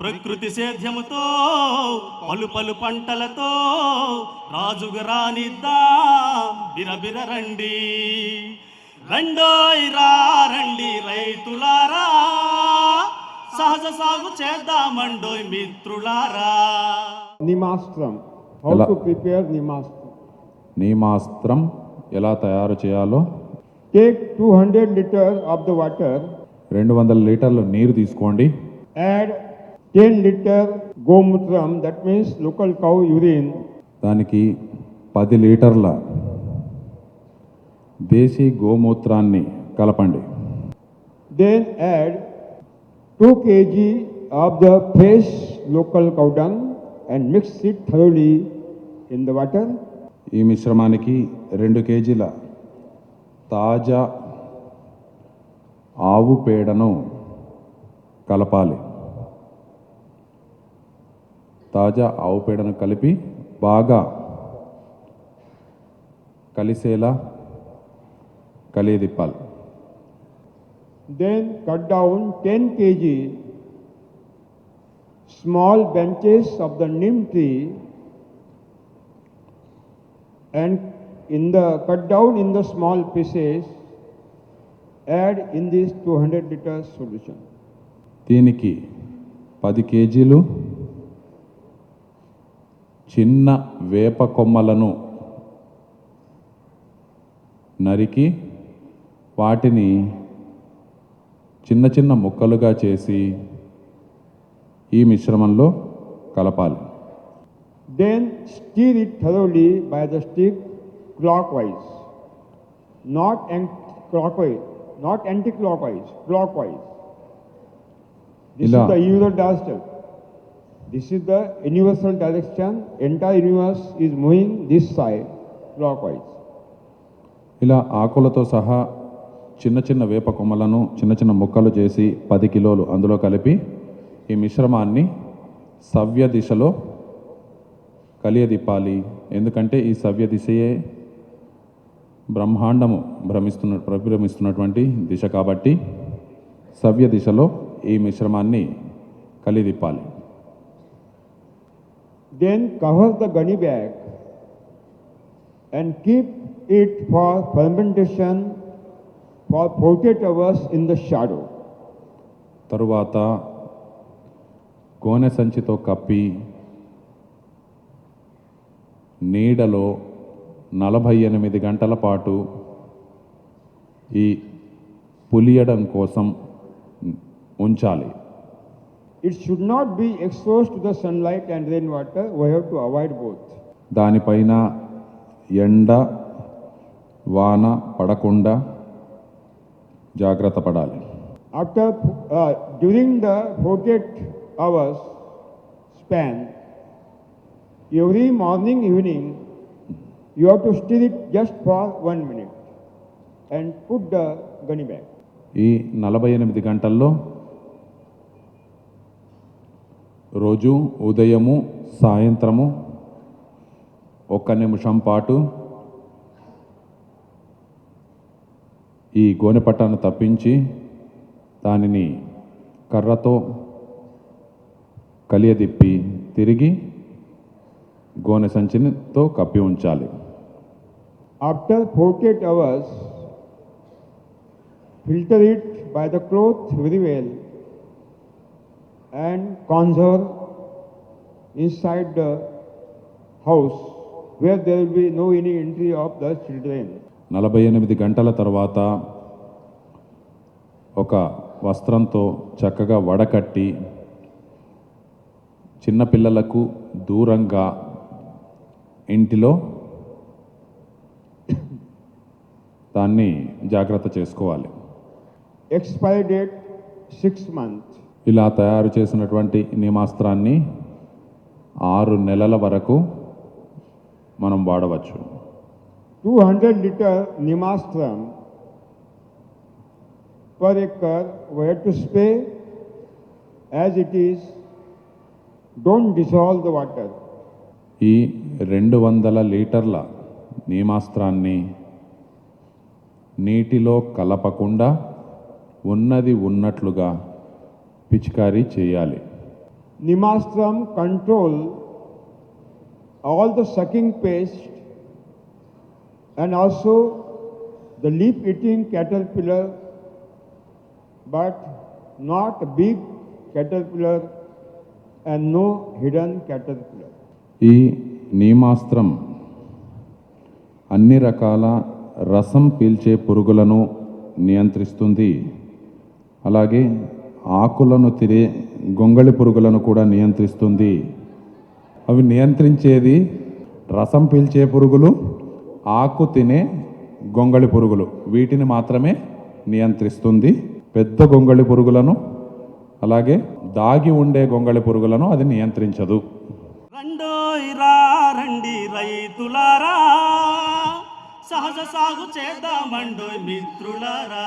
ప్రకృతి సేద్యముతో పలు పలు పంటలతో రాజుగా రానిద్దా? బిరబిర రండి. రండోయ్ రండి రైతులారా. సహజ సాగు చేద్దామండోయ్ మిత్రులారా. How Ela- to prepare Nimastram? నీమాస్త్రం ఎలా తయారు చేయాలో? Take 200 liters of the water, రెండు వందల లీటర్లు నీరు తీసుకోండి. Add టెన్ లీటర్ గోమూత్రం that means local cow urine దానికి పది లీటర్ల దేశీ గోమూత్రాన్ని కలపండి. Then add two kg of the fresh local cow dung and mix it thoroughly in the water ఈ మిశ్రమానికి రెండు కేజీల తాజా ఆవు పేడను కలపాలి. తాజా ఆవు పేడను కలిపి బాగా కలిసేలా కలియ తిప్పాలి. Then cut down ten kg small branches of the neem tree and in the cut down in the small pieces add in this two hundred litres solution దీనికి పది కేజీలు చిన్న వేప కొమ్మలను నరికి వాటిని చిన్న చిన్న ముక్కలుగా చేసి ఈ మిశ్రమంలో కలపాలి. Then stir it thoroughly by the stick clockwise not clockwise not anticlockwise clockwise ఇలా యూజర్ డాస్టర్ This is the universal direction. Entire universe is moving this side clockwise. ఇలా ఆకులతో సహా చిన్న చిన్న వేప కొమ్మలను చిన్న చిన్న ముక్కలు చేసి పది కిలోలు అందులో కలిపి ఈ మిశ్రమాన్ని సవ్య దిశలో కలియదిప్పాలి ఎందుకంటే ఈ సవ్య దిశయే బ్రహ్మాండము భ్రమిస్తున్న ప్రభ్రమిస్తున్నటువంటి దిశ కాబట్టి సవ్య దిశలో ఈ మిశ్రమాన్ని కలిదిప్పాలి Then cover the gunny bag and keep it for fermentation for 48 hours in the shadow. తరువాత గోనె సంచితో కప్పి నీడలో నలభై ఎనిమిది గంటల పాటు ఈ పులియడం కోసం ఉంచాలి it should not be expose to the sunlight and rain water why have to avoid both దానిపైన ఎండ వాన పడకుండా జాగ్రత్త పడాలి. After during the forty hours span every morning evening you who stir it just for one minute and put the gunny bag ఈ నలభై ఎనిమిది గంటల్లో రోజు ఉదయము సాయంత్రము ఒక్క నిమిషం పాటు ఈ గోనెపట్టాన్ని తప్పించి దానిని కర్రతో కలియదిప్పి తిరిగి గోనె సంచినితో కప్పి ఉంచాలి. After forty eight hours filter it by the cloth very well and conserve inside the house where there will be no any entry of the children. నలభై ఎనిమిది గంటల తర్వాత ఒక వస్త్రంతో చక్కగా వడకట్టి చిన్నపిల్లలకు దూరంగా ఇంటిలో దాన్ని జాగ్రత్త చేసుకోవాలి Expiry date six months. ఇలా తయారు చేసినటువంటి నియమాస్త్రాన్ని ఆరు నెలల వరకు మనం వాడవచ్చు 200 liter Nimastram per acre we have to spray as it is. Don't dissolve the water. ఈ రెండు వందల లీటర్ల నీమాస్త్రాన్ని నీటిలో కలపకుండా ఉన్నది ఉన్నట్లుగా పిచికారీ చేయాలి. నిమాస్త్రం control all the sucking pest and also the leaf eating caterpillar but not big caterpillar and no hidden caterpillar ఈ నీమాస్త్రం అన్ని రకాల రసం పీల్చే పురుగులను నియంత్రిస్తుంది. అలాగే ఆకులను తినే గొంగళి పురుగులను కూడా నియంత్రిస్తుంది. అవి నియంత్రించేది రసం పీల్చే పురుగులు ఆకు తినే గొంగళి పురుగులు. వీటిని మాత్రమే నియంత్రిస్తుంది. పెద్ద గొంగళి పురుగులను అలాగే దాగి ఉండే గొంగళి పురుగులను అది నియంత్రించదు. రండి రైతులారా సహజ సాగు చేద్దామండోయ్ మిత్రులారా.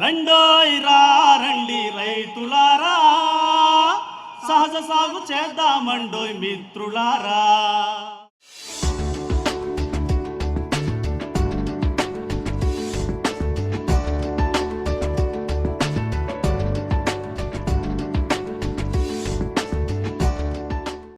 రండోయ్ రా రండి రైతులారా. సహజ సాగు చేద్దామండోయ్ మిత్రులారా.